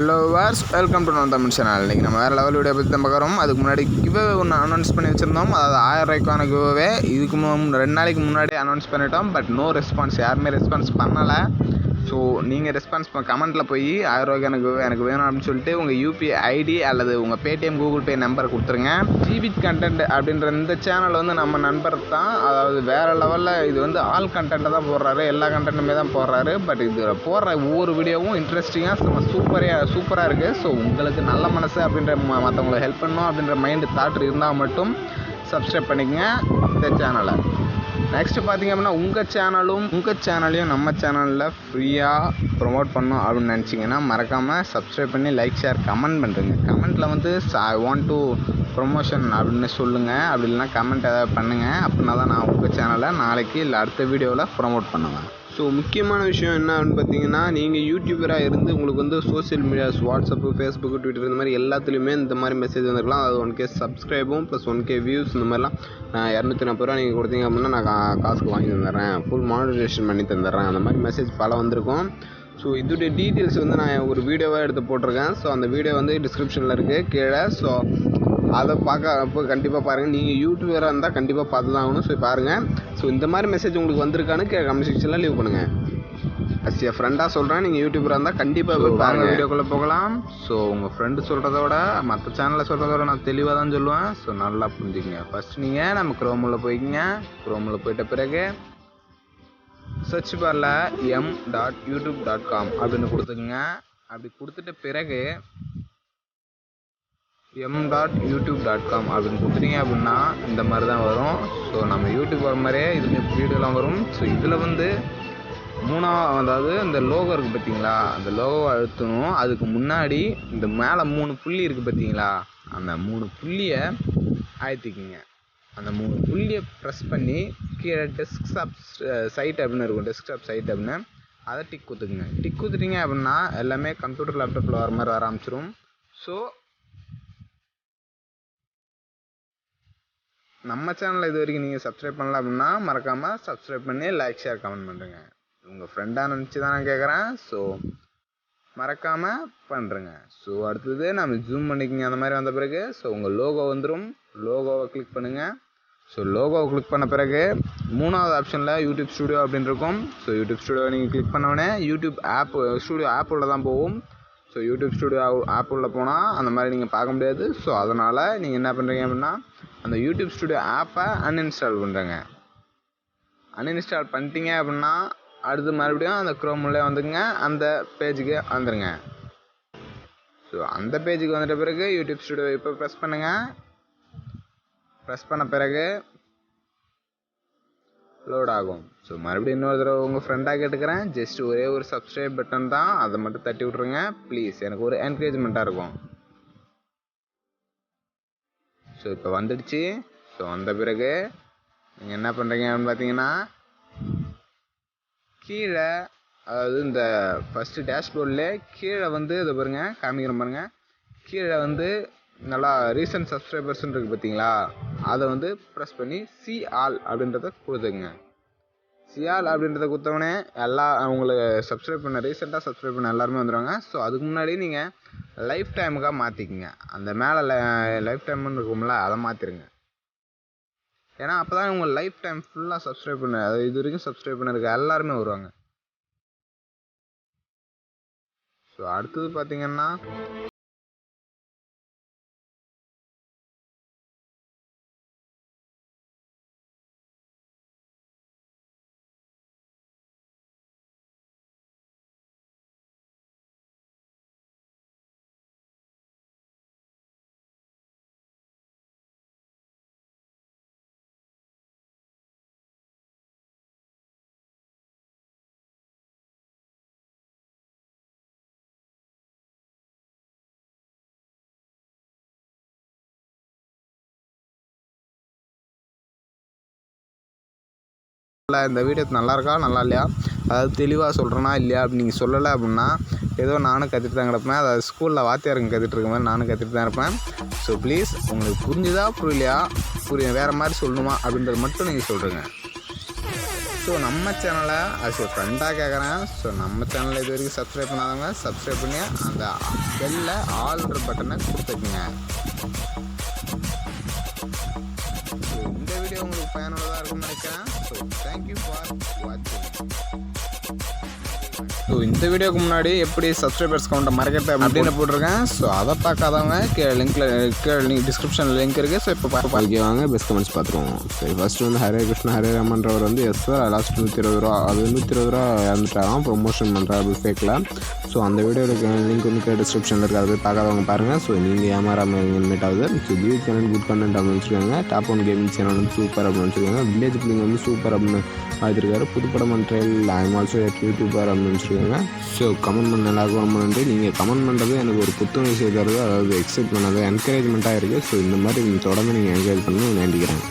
Hello verse welcome to நான் Tamil channel இன்றைக்கி நம்ம வேறு லெவல் வீடியோ பற்றி தான் பார்க்குறோம் அதுக்கு முன்னாடி கிவ்வே ஒன்று அனௌன்ஸ் பண்ணி வச்சுருந்தோம். அதாவது ஆயிரம் ரூபாய்க்கான கிவ்வே இதுக்கு ரெண்டு நாளைக்கு முன்னாடி அனௌன்ஸ் பண்ணிட்டோம். பட் நோ ரெஸ்பான்ஸ் யாருமே ரெஸ்பான்ஸ் பண்ணலை. ஸோ நீங்கள் ரெஸ்பான்ஸ் கமெண்ட்டில் போய் ஆயிரம் ரூபாய்க்கான எனக்கு வேணும் அப்படின்னு சொல்லிட்டு உங்கள் யூபிஐ ஐடி அல்லது உங்கள் பேடிஎம் கூகுள் பே நம்பர் கொடுத்துருங்க. டிவி கண்டென்ட் அப்படின்ற இந்த சேனல் வந்து நம்ம நண்பர் தான். அதாவது வேறு லெவலில் இது வந்து ஆல் கண்டென்ட்டை தான் போடுறாரு. எல்லா கண்டென்ட்டுமே தான் போடுறாரு. பட் இது போடுற ஒவ்வொரு வீடியோவும் இன்ட்ரெஸ்டிங்காக சூப்பராக சூப்பராக இருக்குது ஸோ உங்களுக்கு நல்ல மனசு அப்படின்ற ம- மற்றவங்களுக்கு ஹெல்ப் பண்ணணும் அப்படின்ற மைண்டு தாட் இருந்தால் மட்டும் சப்ஸ்கிரைப் பண்ணிக்கங்க இந்த சேனலை நெக்ஸ்ட் பார்த்தீங்க அப்படின்னா உங்கள் சேனலும் உங்கள் சேனலையும் நம்ம சேனலில் ஃப்ரீயாக ப்ரொமோட் பண்ணோம் அப்படின்னு நினச்சிங்கன்னா மறக்காமல் சப்ஸ்கிரைப் பண்ணி லைக் ஷேர் கமெண்ட் பண்ணுறேங்க கமெண்ட்டில் வந்து ஐ வாண்ட் டு ப்ரொமோஷன் அப்படின்னு சொல்லுங்கள் அப்படி இல்லைனா கமெண்ட் ஏதாவது பண்ணுங்கள் அப்படின்னா தான் நான் உங்கள் சேனலை நாளைக்கு இல்லை அடுத்த வீடியோவில் ப்ரொமோட் பண்ணுவேன். ஸோ முக்கியமான விஷயம் என்னன்னு பார்த்தீங்கன்னா நீங்கள் யூடியூபராக இருந்து உங்களுக்கு வந்து social medias WhatsApp Facebook Twitter இந்த மாதிரி எல்லாத்துலேயுமே இந்த மாதிரி மெசேஜ் வந்துருக்கலாம். அது ஒன் கே சப்ஸ்கிரைபும் ப்ளஸ் ஒன் கே வியூஸ் இந்த மாதிரிலாம் நான் இரநூத்தி நாற்பது ரூபா நீங்கள் கொடுத்தீங்க அப்படின்னா நான் கா- காசுக்கு வாங்கி தந்துடுறேன். ஃபுல் மானிட்டரேஷன் பண்ணி தந்துடுறேன். அந்த மாதிரி மெசேஜ் பல வந்திருக்கும். ஸோ இதோடைய டீட்டெயில்ஸ் வந்து நான் ஒரு வீடியோவாக எடுத்து போட்டிருக்கேன். ஸோ அந்த வீடியோ வந்து டிஸ்கிரிப்ஷனில் இருக்குது கீழே. ஸோ அதை பார்க்க அப்போ கண்டிப்பாக பாருங்கள் நீங்கள் யூடியூபராக இருந்தால் கண்டிப்பாக பார்த்து தான் ஆகணும். ஸோ பாருங்கள் ஸோ இந்த மாதிரி மெசேஜ் உங்களுக்கு வந்திருக்கான்னு கமெண்ட் செக்ஷனில் லீவ் பண்ணுங்கள் அஸ் ஃப்ரெண்டாக சொல்கிறேன் நீங்கள் யூடியூபராக இருந்தால் கண்டிப்பாக போய் பாருங்கள் வீடியோக்குள்ளே போகலாம். ஸோ உங்கள் ஃப்ரெண்டு சொல்கிறத விட மற்ற சேனலில் சொல்கிறத விட நான் தெளிவாக தான் சொல்லுவேன். ஸோ நல்லா புரிஞ்சுக்கங்க. ஃபஸ்ட் நீங்கள் நம்ம குரோமில் போய்க்கிங்க. குரோமில் போயிட்ட பிறகு சர்ச் பாரில் M dot YouTube dot com அப்படின்னு கொடுத்துக்குங்க. அப்படி கொடுத்துட்ட பிறகு M dot YouTube dot com அப்படின்னு கொடுத்துட்டீங்க அப்படின்னா இந்த மாதிரி தான் வரும். ஸோ நம்ம யூடியூப் வர மாதிரியே இதுலேயும் வீடியோலாம் வரும். ஸோ இதில் வந்து மூணாவது அதாவது இந்த லோகோ இருக்குது பார்த்தீங்களா? அந்த லோகோவை அழுத்தணும். அதுக்கு முன்னாடி இந்த மேலே மூணு புள்ளி இருக்குது பார்த்தீங்களா? அந்த மூணு புள்ளியை அழுத்திக்கிங்க. அந்த மூணு புள்ளியை ப்ரெஸ் பண்ணி கீழே டெஸ்க்டாப் சைட் அப்படின்னு இருக்கும். டெஸ்க்டாப் சைட் அப்படின்னு. அதை டிக் குத்துக்குங்க டிக் குத்துட்டீங்க அப்படின்னா எல்லாமே கம்ப்யூட்டர் லேப்டாப்பில் வர மாதிரி வர ஆரம்பிச்சிடும் ஸோ நம்ம சேனலை இது வரைக்கும் நீங்கள் சப்ஸ்கிரைப் பண்ணல அப்படின்னா மறக்காமல் சப்ஸ்கிரைப் பண்ணி லைக் ஷேர் கமெண்ட் பண்ணுறேங்க உங்கள் ஃப்ரெண்டாக நினச்சி தான் நான் கேட்குறேன் ஸோ மறக்காமல் பண்ணுறேங்க ஸோ அடுத்தது நம்ம ஜூம் பண்ணிக்கோங்க. அந்த மாதிரி வந்த பிறகு ஸோ உங்கள் லோகோ வந்துடும் லோகோவை கிளிக் பண்ணுங்கள் ஸோ லோகோவை கிளிக் பண்ண பிறகு மூணாவது ஆப்ஷனில் யூடியூப் ஸ்டுடியோ அப்படின்னு இருக்கும். ஸோ யூடியூப் ஸ்டுடியோவை நீங்கள் கிளிக் பண்ண உடனே யூடியூப் ஆப் ஸ்டுடியோ ஆப் உள்ள தான் போகும். ஸோ யூடியூப் ஸ்டுடியோ ஆப் உள்ளே போனால் அந்த மாதிரி நீங்கள் பார்க்க முடியாது. ஸோ அதனால் நீங்கள் என்ன பண்ணுறீங்க அப்படின்னா அந்த யூடியூப் ஸ்டுடியோ ஆப்பை அன்இன்ஸ்டால் பண்ணுறேங்க அன்இன்ஸ்டால் பண்ணிட்டீங்க அப்படின்னா அடுத்து மறுபடியும் அந்த க்ரோமில் வந்துங்க அந்த பேஜுக்கு வந்துடுங்க ஸோ அந்த பேஜுக்கு வந்துட்ட பிறகு யூடியூப் ஸ்டுடியோ இப்போ ப்ரெஸ் பண்ணுங்கள் ப்ரெஸ் பண்ண பிறகு லோட் ஆகும். ஸோ மறுபடியும் இன்னொரு தடவை உங்கள் ஃப்ரெண்டாக கேட்டுக்கிறேன். ஜஸ்ட் ஒரே ஒரு சப்ஸ்கிரைப் பட்டன் தான். அதை மட்டும் தட்டி விட்ருங்க ப்ளீஸ் எனக்கு ஒரு என்கரேஜ்மெண்ட்டாக இருக்கும். ஸோ இப்போ வந்துடுச்சு. ஸோ வந்த பிறகு நீங்கள் என்ன பண்ணுறீங்க பார்த்தீங்கன்னா கீழே அதாவது இந்த ஃபஸ்ட்டு டேஷ்போர்டில் கீழே வந்து இதை பாருங்க காமிக்கிற பாருங்கள் கீழே வந்து நல்லா ரீசன்ட் சப்ஸ்கிரைபர்ஸ்னு இருக்குது பார்த்தீங்களா அதை வந்து ப்ரெஸ் பண்ணி சி ஆல் அப்படின்றத கொடுத்துக்குங்க. சி ஆல் அப்படின்றத கொடுத்தவொடனே எல்லா உங்களுக்கு சப்ஸ்கிரைப் பண்ண ரீசெண்டாக சப்ஸ்கிரைப் பண்ண எல்லாருமே வந்துடுவாங்க ஸோ அதுக்கு முன்னாடி நீங்கள் லைஃப் டைமுக்காக மாற்றிக்கிங்க அந்த மேலே லைஃப் டைம்னு இருக்கும்ல அதை மாற்றிருங்க ஏன்னா அப்போ தான் உங்கள் லைஃப் டைம் ஃபுல்லாக சப்ஸ்கிரைப் பண்ண. அது இது வரைக்கும் சப்ஸ்கிரைப் பண்ணிருக்க எல்லாருமே வருவாங்க. ஸோ அடுத்தது பார்த்தீங்கன்னா இல்லை இந்த வீடியோ நல்லா இருக்கா நல்லா இல்லையா அதாவது தெளிவாக சொல்கிறேனா இல்லையா அப்படி நீங்கள் சொல்லலை அப்படின்னா ஏதோ நானும் கற்றுட்டு தான் கிடப்பேன். அதாவது ஸ்கூலில் வாத்தியாருங்க கற்றுட்டு இருக்க மாதிரி நானும் கற்றுட்டு தான் இருப்பேன். ஸோ ப்ளீஸ் உங்களுக்கு புரிஞ்சுதா புரியலையா? புரிய வேறு மாதிரி சொல்லணுமா அப்படின்றது மட்டும் நீங்கள் சொல்கிறீங்க ஸோ நம்ம சேனலை அது ஃப்ரெண்டாக கேட்குறேன் ஸோ நம்ம சேனலை இது வரைக்கும் சப்ஸ்கிரைப் பண்ணாதவங்க சப்ஸ்கிரைப் பண்ணி அந்த பெல்ல ஆல்ட்ரு பட்டனை கொடுத்துக்குங்க. இந்த வீடியோ உங்களுக்கு பயனுள்ளதாக இருக்கும்னு நினைக்கிறேன். ஸோ தேங்க்யூ ஃபார் வாட்சிங் ஸோ இந்த வீடியோக்கு முன்னாடி எப்படி சப்ஸ்கிரைபர்ஸ் கவுண்ட்டை மறக்கிறது அப்படின்னு போட்டிருக்கேன். ஸோ அதை பார்க்காதவங்க கீழே லிங்க்ல கீழே லிங்க் டிஸ்கிரிப்ஷனில் லிங்க் இருக்குது ஸோ இப்போ ஓகே வாங்க பெஸ்ட் கமெண்ட்ஸ் பார்த்துருவோம் சரி ஃபஸ்ட்டு வந்து ஹரே கிருஷ்ணா ஹரே ராமன்றவர் வந்து எஸ் சார் லாஸ்ட் நூற்றி இருபது ரூபா அது நூற்றி இருபது ரூபா இறந்துட்டாராம். ப்ரொமோஷன் பண்ணுறாரு ஃபேக்கில் ஸோ அந்த வீடியோட லிங்க் வந்து டிஸ்கிரிப்ஷனில் இருக்குது. அதை போய் பார்க்காதவங்க பாருங்கள் ஸோ நீங்கள் ஏமாறாமல் இன்வைட் ஆகுது. So view channel good content அப்படின்னு வச்சுருக்காங்க டாப் ஒன் கேமிங் சேனல் வந்து சூப்பர் அப்படின்னு வச்சுருக்காங்க வில்லேஜ் பிள்ளைங்க வந்து சூப்பர் அப்படின்னு பார்த்துருக்காரு. புதுப்படம் ட்ரெயில் ஐம் ஆல்சோ யூடியூபர் அப்படின்னு வச்சுருக்காங்க ஸோ கமெண்ட் பண்ண எல்லாருக்கும் ரொம்ப நன்றி. நீங்கள் கமெண்ட் பண்ணுறது எனக்கு ஒரு புத்துணர்ச்சி தருது. அதாவது எக்ஸைட் பண்ணது என்கரேஜ்மெண்ட்டாக இருக்குது ஸோ இந்த மாதிரி நீங்கள் தொடர்ந்து நீங்கள் என்கரேஜ் பண்ணணும்னு வேண்டிக்கிறேன்.